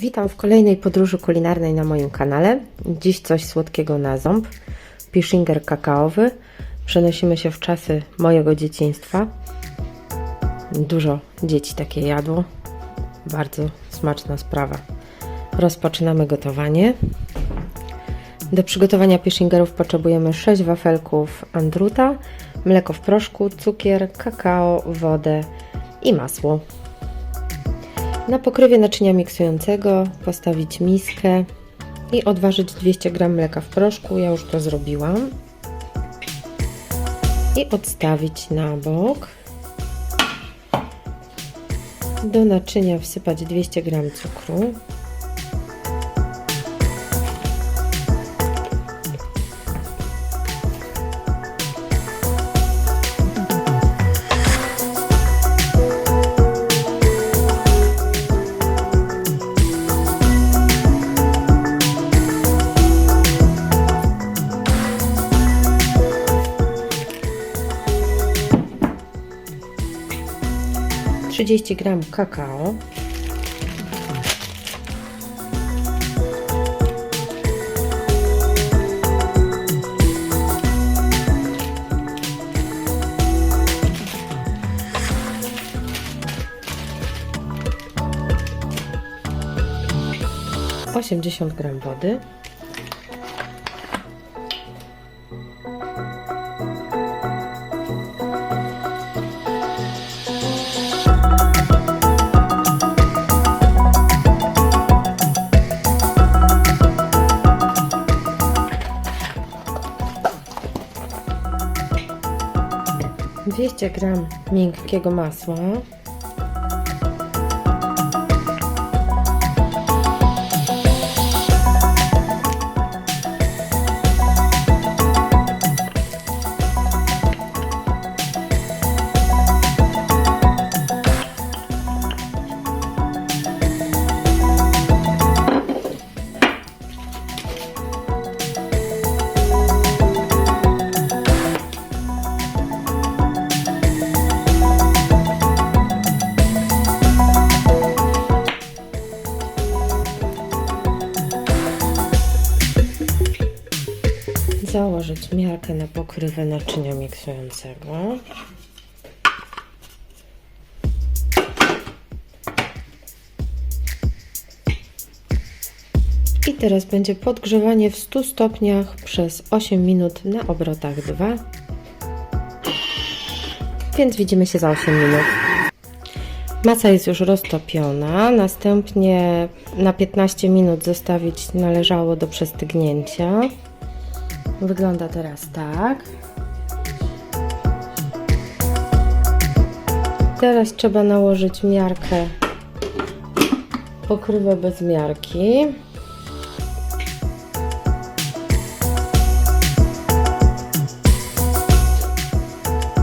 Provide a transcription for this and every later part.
Witam w kolejnej podróży kulinarnej na moim kanale. Dziś coś słodkiego na ząb. Pishinger kakaowy. Przenosimy się w czasy mojego dzieciństwa. Dużo dzieci takie jadło. Bardzo smaczna sprawa. Rozpoczynamy gotowanie. Do przygotowania pishingerów potrzebujemy 6 wafelków andruta, mleko w proszku, cukier, kakao, wodę i masło. Na pokrywie naczynia miksującego postawić miskę i odważyć 200 g mleka w proszku. Ja już to zrobiłam. I odstawić na bok. Do naczynia wsypać 200 g cukru. Trzydzieści gram kakao. Osiemdziesiąt gram wody. Dwieście gram miękkiego masła. Założyć miarkę na pokrywę naczynia miksującego. I teraz będzie podgrzewanie w 100 stopniach przez 8 minut na obrotach 2. Więc widzimy się za 8 minut. Masa jest już roztopiona. Następnie na 15 minut zostawić należało do przestygnięcia. Wygląda teraz tak. Teraz trzeba nałożyć miarkę, pokrywę bez miarki.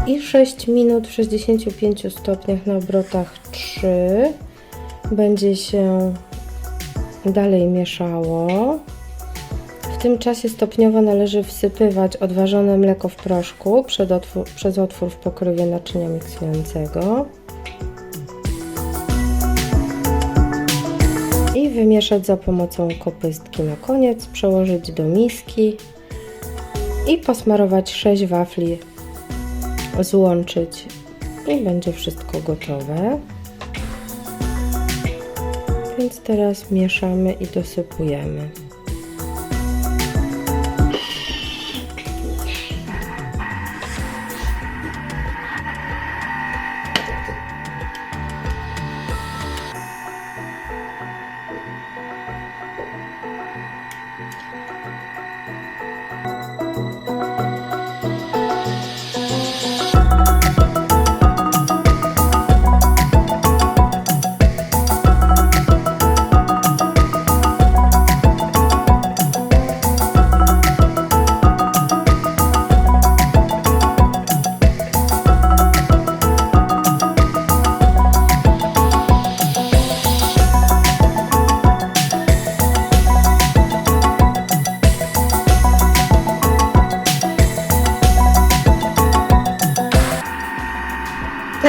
I 6 minut w 65 stopniach na obrotach 3 będzie się dalej mieszało. W tym czasie stopniowo należy wsypywać odważone mleko w proszku otwór, przez otwór w pokrywie naczynia miksującego i wymieszać za pomocą kopystki na koniec, przełożyć do miski i posmarować 6 wafli, złączyć i będzie wszystko gotowe. Więc teraz mieszamy i dosypujemy.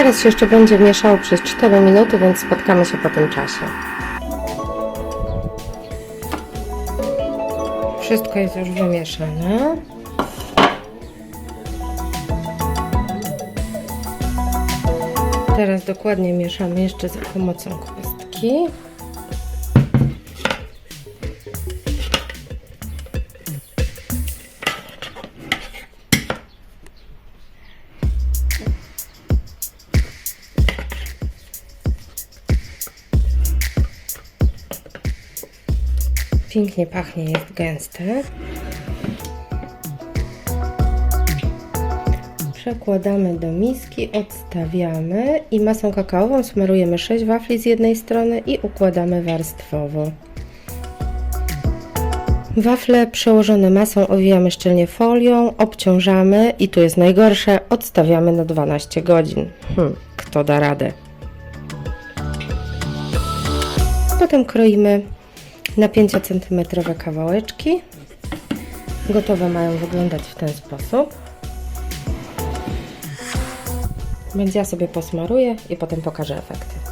Zaraz się jeszcze będzie mieszało przez 4 minuty, więc spotkamy się po tym czasie. Wszystko jest już wymieszane. Teraz dokładnie mieszamy jeszcze za pomocą kostki. Pięknie pachnie, jest gęste. Przekładamy do miski, odstawiamy i masą kakaową smarujemy 6 wafli z jednej strony i układamy warstwowo. Wafle przełożone masą owijamy szczelnie folią, obciążamy i tu jest najgorsze, odstawiamy na 12 godzin. Hmm, kto da radę? Potem kroimy na 5 cm kawałeczki. Gotowe mają wyglądać w ten sposób. Więc ja sobie posmaruję i potem pokażę efekty.